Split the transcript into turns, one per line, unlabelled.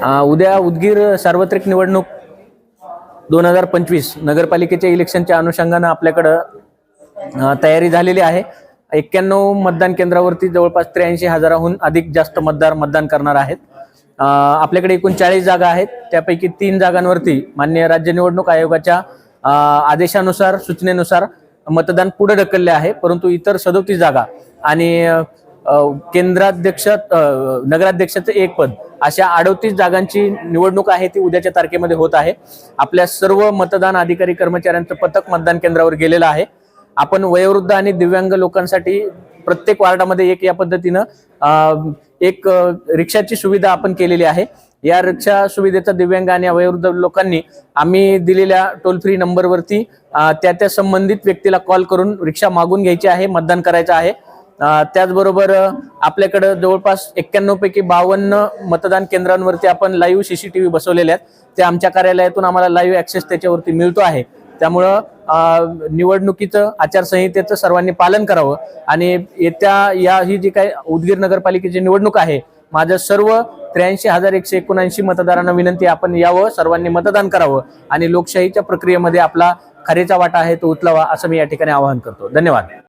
उद्या उदगीर सार्वत्रिक निवडणूक दोन हजार पंचवीस नगरपालिकेच्या इलेक्शनच्या अनुषंगानं आपल्याकडं तयारी झालेली आहे. एक्क्याण्णव मतदान केंद्रावरती जवळपास त्र्याऐंशी हजाराहून अधिक जास्त मतदार मतदान करणार आहेत. आपल्याकडे एकूण चाळीस जागा आहेत. त्यापैकी तीन जागांवरती मान्य राज्य निवडणूक आयोगाच्या आदेशानुसार सूचनेनुसार मतदान पुढे ढकलले आहे. परंतु इतर सदोतीस जागा आणि केंद्राध्यक्ष नगराध्यक्षाचं एक पद अशा अडोतीस जागांची निवडणूक आहे ती उद्याच्या तारखेमध्ये होत आहे. आपल्या सर्व मतदान अधिकारी कर्मचाऱ्यांचं पथक मतदान केंद्रावर गेलेलं आहे. आपण वयोवृद्ध आणि दिव्यांग लोकांसाठी प्रत्येक वार्डामध्ये एक या पद्धतीनं एक रिक्षाची सुविधा आपण केलेली आहे. या रिक्षा सुविधेचा दिव्यांग आणि वयोवृद्ध लोकांनी आम्ही दिलेल्या टोल फ्री नंबरवरती त्या त्या संबंधित व्यक्तीला कॉल करून रिक्षा मागून घ्यायची आहे मतदान करायचं आहे. त्याचबरोबर आपल्याकडं जवळपास एक्क्याण्णव पैकी बावन्न मतदान केंद्रांवरती आपण लाईव्ह सीसीटीव्ही बसवलेले आहेत. ते आमच्या कार्यालयातून आम्हाला लाईव्ह ऍक्सेस त्याच्यावरती मिळतो आहे. त्यामुळं निवडणुकीचं आचारसंहितेचं सर्वांनी पालन करावं. आणि येत्या या ही जी काही उदगीर नगरपालिकेची निवडणूक आहे माझं सर्व त्र्याऐंशी हजार एकशे एकोणऐंशी मतदारांना विनंती आपण यावं सर्वांनी मतदान करावं. आणि लोकशाहीच्या प्रक्रियेमध्ये आपला खरेचा वाटा आहे तो उचलावा असं मी या ठिकाणी आवाहन करतो. धन्यवाद.